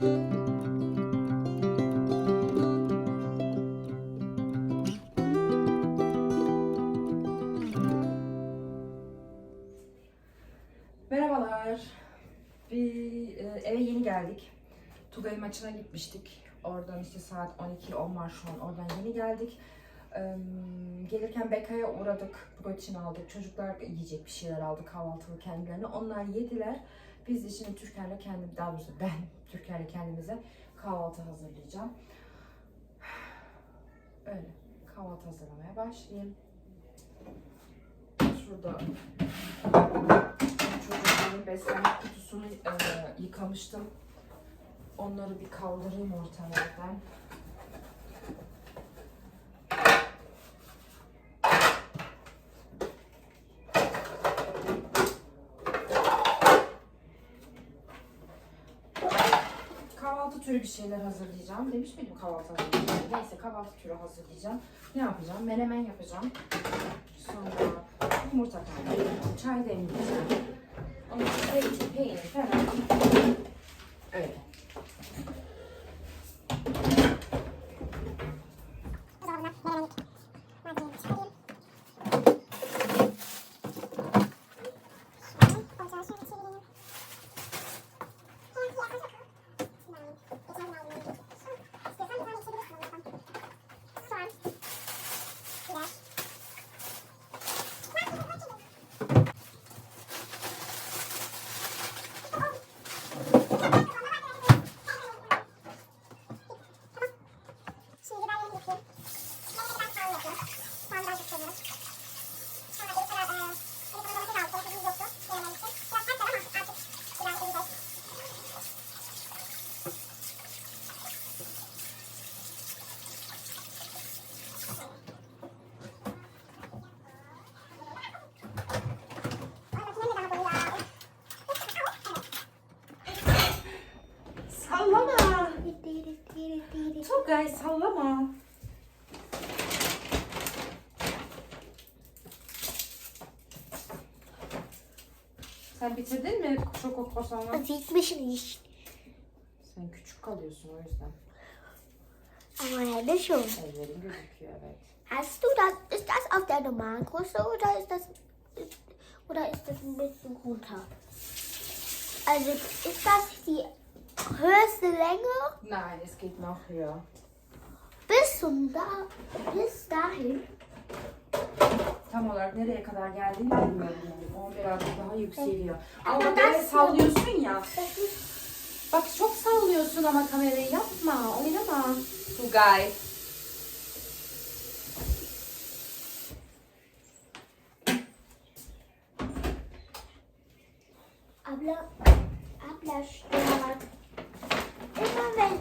Merhabalar. Bir e, eve yeni geldik. Tugay maçına gitmiştik. Oradan işte saat 12 10 var şu an. Oradan yeni geldik. Gelirken Beka'ya uğradık. Protein aldık. Çocuklar yiyecek bir şeyler aldı kahvaltılı kendilerine. Onlar yediler. Biz de şimdi Türker'le kendim, daha doğrusu ben Türker'le kendimize kahvaltı hazırlayacağım. Öyle. Kahvaltı hazırlamaya başlayayım. Şurada çocukların beslenme kutusunu e, yıkamıştım. Onları bir kaldırayım ortalardan. Kahvaltı türü bir şeyler hazırlayacağım. Demiş miydim kahvaltı hazırlayacağım? Neyse kahvaltı türü hazırlayacağım. Ne yapacağım? Menemen yapacağım. Sonra yumurta kaynatacağım. Çay demleyeceğim. Ondan sonra zeytin, peynir falan. Öyle. Şimdi ben yeni yapayım. De biraz soğan yapıyorum. Soğanı ben çok seviyorum. Sonra domates aldım. Domatesimiz yoktu. Yememek için. Biraz sert ama artık biraz. Sallama. Sen bitirdin mi şoko kosanı? Sieht mich nicht. Sen küçük kalıyorsun o yüzden. Aber Hände schon. Ellerin gözüküyor evet. Hast du das? Ist das auf der normalen Größe oder ist das oder ist das ein bisschen runter? Also ist das die höchste Länge Nein, es geht noch höher. bis zum da bis dahin? Tam olarak nereye kadar geldiğini bilmiyorum. O birazcık daha yükseliyor. Ama böyle sallıyorsun ya. Bak çok sallıyorsun ama kamerayı yapma. Oynama. Tugay. Abla Ablassstart. Immer wenn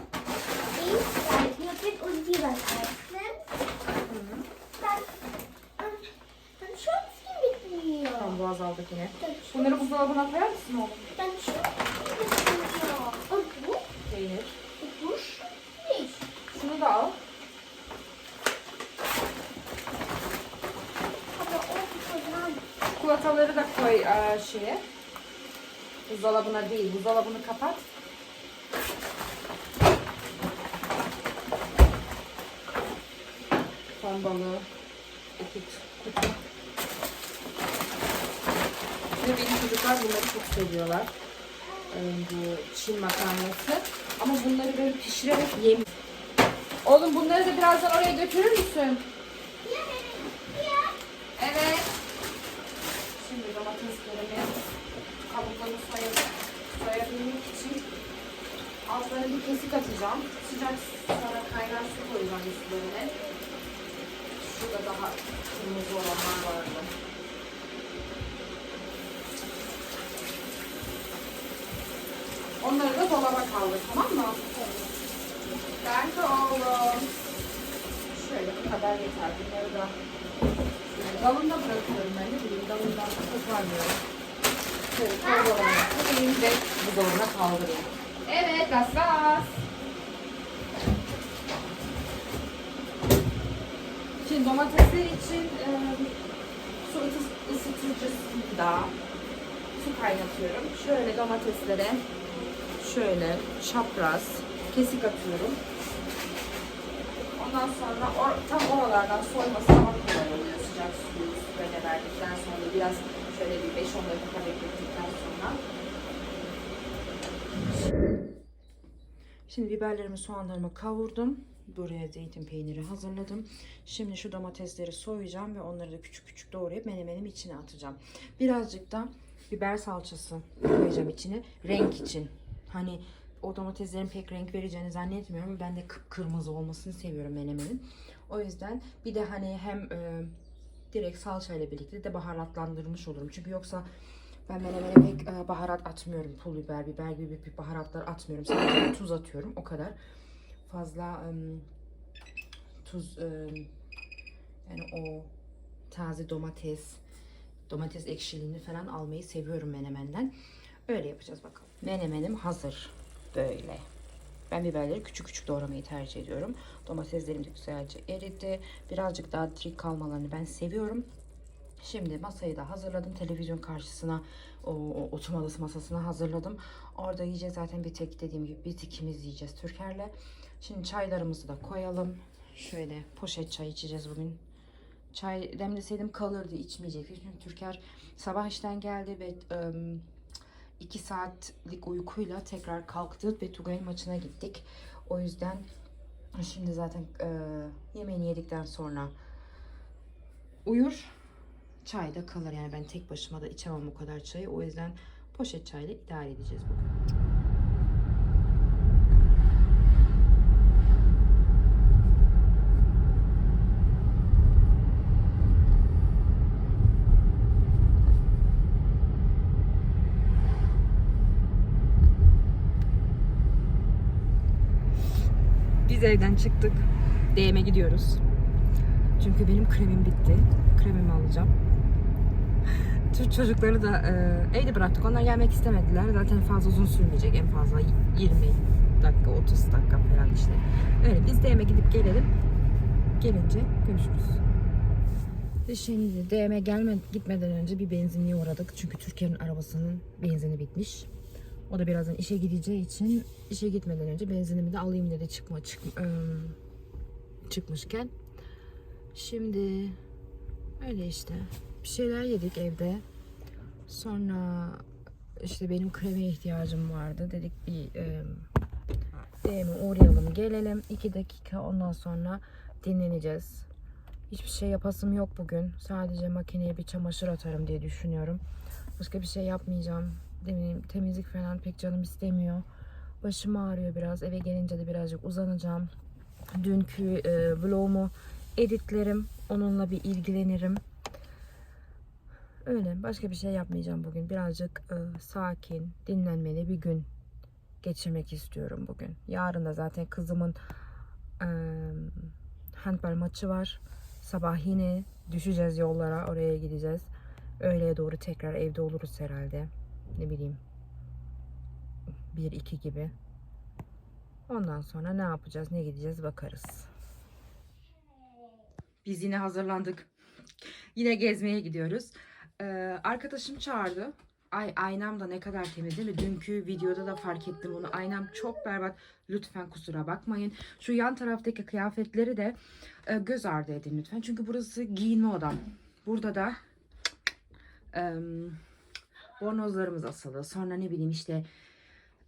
ich dann hier bin und die was öffnen, Dann schubst, Bunları buzdolabına koyar mısın oğlum? mir. Und du? Peynir. Nicht. Şunu da al. Çikolataları da koy eee, şeye. Buzdolabına değil. Buzdolabını kapat. Ton balığı. iki benim çocuklar bunları çok seviyorlar. Ee, bu Çin makarnası. Ama bunları böyle pişirerek yemiyor. Oğlum bunları da birazdan oraya götürür müsün? Evet. Şimdi domateslerimi kabuklarını soyup soyabilmek için altlarına bir kesik atacağım. Sıcak sonra kaynar su koyacağım üstlerine. Şurada daha kırmızı olanlar vardı. Onları da dolaba kaldır tamam mı? Belki oğlum. Şöyle bu kadar yeter. Bunları da yani dalında bırakıyorum ben ne bileyim dalından koparmıyorum. Şöyle kavgalarına koyayım ve buzdolabına kaldırayım. Evet gaz gaz. Şimdi domatesler için e, su ısı- ısıtıcısında su kaynatıyorum. Şöyle domateslere şöyle çapraz kesik atıyorum. Ondan sonra or- tam oralardan soyması daha kolay oluyor sıcak suyu böyle verdikten sonra biraz şöyle bir 5-10 dakika beklettikten sonra. Şimdi biberlerimi, soğanlarımı kavurdum. Buraya zeytin peyniri hazırladım. Şimdi şu domatesleri soyacağım ve onları da küçük küçük doğrayıp menemenim içine atacağım. Birazcık da biber salçası koyacağım içine. Renk için. Hani o domateslerin pek renk vereceğini zannetmiyorum. Ben de kıpkırmızı olmasını seviyorum menemenin. O yüzden bir de hani hem e, direkt salçayla birlikte de baharatlandırmış olurum. Çünkü yoksa ben menemene pek e, baharat atmıyorum. Pul biber, biber gibi büyük baharatlar atmıyorum. Sadece tuz atıyorum. O kadar. Fazla em, tuz em, yani o taze domates domates ekşiliğini falan almayı seviyorum menemenden. Öyle yapacağız bakalım. Menemenim hazır. Böyle. Ben biberleri küçük küçük doğramayı tercih ediyorum. Domateslerim de güzelce eridi. Birazcık daha diri kalmalarını ben seviyorum. Şimdi masayı da hazırladım. Televizyon karşısına, o, o oturma odası masasına hazırladım. Orada yiyeceğiz zaten bir tek dediğim gibi biz ikimiz yiyeceğiz Türker'le. Şimdi çaylarımızı da koyalım. Şöyle poşet çay içeceğiz bugün. Çay demleseydim kalırdı içmeyecektik. Çünkü Türker sabah işten geldi ve ıı, 2 saatlik uykuyla tekrar kalktık ve Tugay maçına gittik. O yüzden şimdi zaten e, yemeğini yedikten sonra uyur. Çay da kalır yani ben tek başıma da içemem o kadar çayı. O yüzden poşet çayla idare edeceğiz bugün. Biz evden çıktık. DM'e gidiyoruz. Çünkü benim kremim bitti. Kremimi alacağım. Türk çocukları da e, evde bıraktık. Onlar gelmek istemediler. Zaten fazla uzun sürmeyecek. En fazla 20 dakika, 30 dakika falan işte. Öyle biz DM'e gidip gelelim. Gelince görüşürüz. Ve Şimdi DM'e gelme, gitmeden önce bir benzinliğe uğradık. Çünkü Türkiye'nin arabasının benzini bitmiş. O da birazdan işe gideceği için işe gitmeden önce benzinimi de alayım dedi çıkma çık, ıı, çıkmışken. Şimdi öyle işte. Bir şeyler yedik evde. Sonra işte benim kreme ihtiyacım vardı. Dedik bir e, DM'e uğrayalım gelelim. iki dakika ondan sonra dinleneceğiz. Hiçbir şey yapasım yok bugün. Sadece makineye bir çamaşır atarım diye düşünüyorum. Başka bir şey yapmayacağım. Demeyeyim, temizlik falan pek canım istemiyor. Başım ağrıyor biraz. Eve gelince de birazcık uzanacağım. Dünkü e, vlogumu editlerim. Onunla bir ilgilenirim. Öyle. Başka bir şey yapmayacağım bugün. Birazcık e, sakin, dinlenmeli bir gün geçirmek istiyorum bugün. Yarın da zaten kızımın e, handball maçı var. Sabah yine düşeceğiz yollara. Oraya gideceğiz. Öğleye doğru tekrar evde oluruz herhalde. Ne bileyim. 1-2 gibi. Ondan sonra ne yapacağız, ne gideceğiz bakarız. Biz yine hazırlandık. Yine gezmeye gidiyoruz. Ee, arkadaşım çağırdı. Ay aynam da ne kadar temiz değil mi? Dünkü videoda da fark ettim bunu. Aynam çok berbat. Lütfen kusura bakmayın. Şu yan taraftaki kıyafetleri de e, göz ardı edin lütfen. Çünkü burası giyinme odam. Burada da e, bornozlarımız asılı. Sonra ne bileyim işte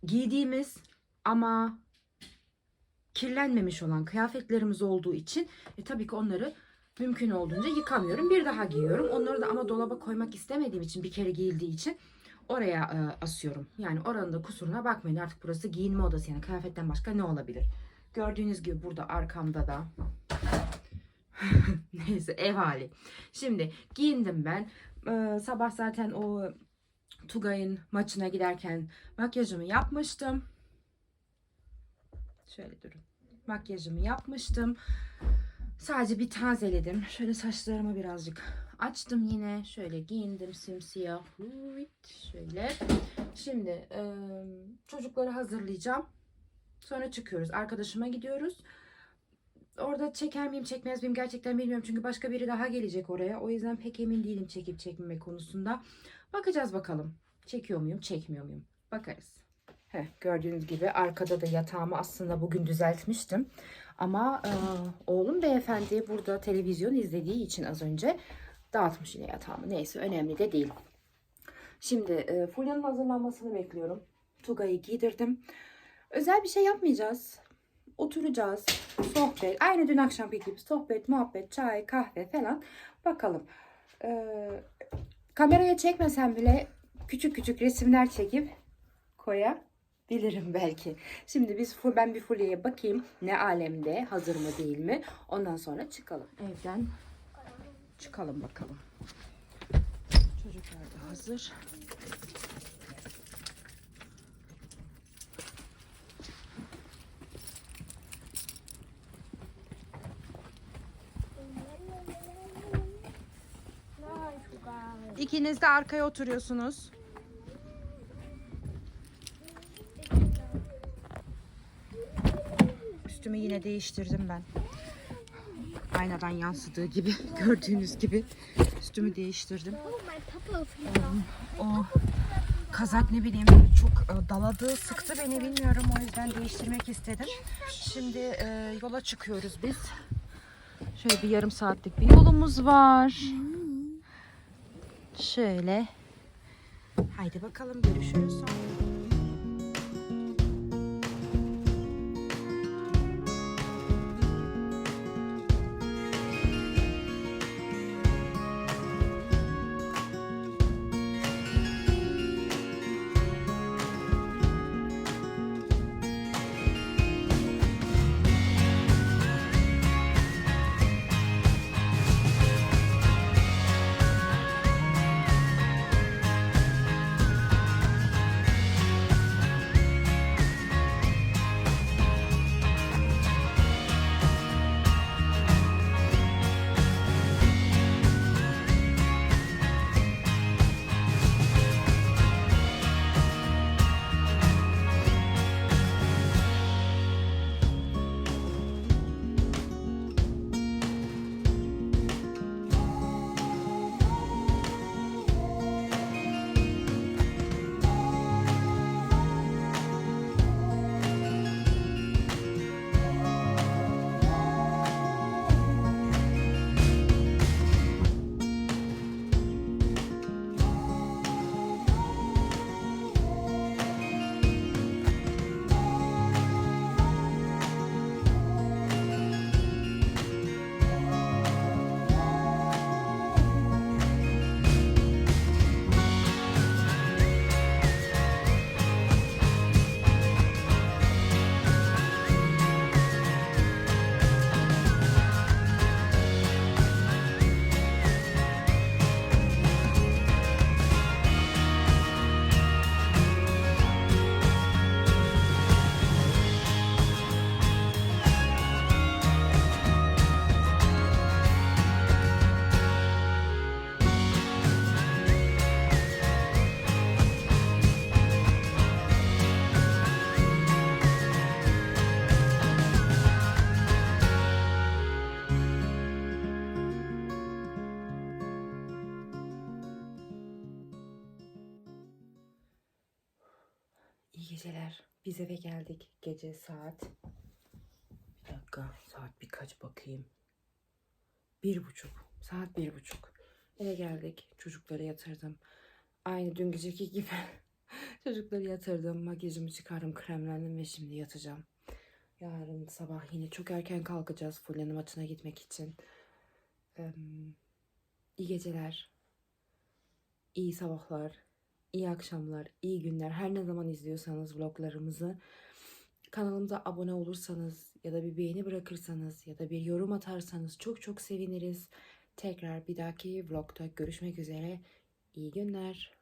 giydiğimiz ama kirlenmemiş olan kıyafetlerimiz olduğu için e, tabii ki onları mümkün olduğunca yıkamıyorum. Bir daha giyiyorum. Onları da ama dolaba koymak istemediğim için bir kere giyildiği için oraya e, asıyorum. Yani oranın da kusuruna bakmayın. Artık burası giyinme odası yani kıyafetten başka ne olabilir? Gördüğünüz gibi burada arkamda da neyse ev hali. Şimdi giyindim ben. Ee, sabah zaten o Tugay'ın maçına giderken makyajımı yapmıştım. Şöyle durun. Makyajımı yapmıştım. Sadece bir tazeledim. Şöyle saçlarımı birazcık açtım yine. Şöyle giyindim simsiyah. Şöyle. Şimdi çocukları hazırlayacağım. Sonra çıkıyoruz. Arkadaşıma gidiyoruz. Orada çeker miyim çekmez miyim gerçekten bilmiyorum. Çünkü başka biri daha gelecek oraya. O yüzden pek emin değilim çekip çekmeme konusunda. Bakacağız bakalım. Çekiyor muyum çekmiyor muyum? Bakarız. Heh, gördüğünüz gibi arkada da yatağımı aslında bugün düzeltmiştim. Ama e, oğlum beyefendi burada televizyon izlediği için az önce dağıtmış yine yatağımı. Neyse önemli de değil. Şimdi e, Fulya'nın hazırlanmasını bekliyorum. Tugay'ı giydirdim. Özel bir şey yapmayacağız. Oturacağız. Sohbet. Aynı dün akşamki gibi sohbet, muhabbet, çay, kahve falan. Bakalım. Ee, kameraya çekmesem bile küçük küçük resimler çekip koyabilirim belki. Şimdi biz ben bir Fulya'ya bakayım. Ne alemde, hazır mı değil mi? Ondan sonra çıkalım. Evden çıkalım bakalım. Çocuklar da hazır. İkiniz de arkaya oturuyorsunuz. Üstümü yine değiştirdim ben. Aynadan yansıdığı gibi gördüğünüz gibi üstümü değiştirdim. Oh, my papa O kazak ne bileyim çok e, daladı, sıktı beni bilmiyorum o yüzden değiştirmek istedim. Şimdi e, yola çıkıyoruz biz. Şöyle bir yarım saatlik bir yolumuz var. Şöyle. Haydi bakalım görüşürüz sonra. İyi geceler. Biz eve geldik. Gece saat... Bir dakika. Saat birkaç bakayım. Bir buçuk. Saat bir buçuk. Eve geldik. Çocukları yatırdım. Aynı dün geceki gibi. Çocukları yatırdım. Makyajımı çıkardım. Kremlendim ve şimdi yatacağım. Yarın sabah yine çok erken kalkacağız. Fulya'nın maçına gitmek için. Eee, iyi geceler. İyi sabahlar. İyi akşamlar, iyi günler. Her ne zaman izliyorsanız vloglarımızı kanalımıza abone olursanız ya da bir beğeni bırakırsanız ya da bir yorum atarsanız çok çok seviniriz. Tekrar bir dahaki vlogda görüşmek üzere. İyi günler.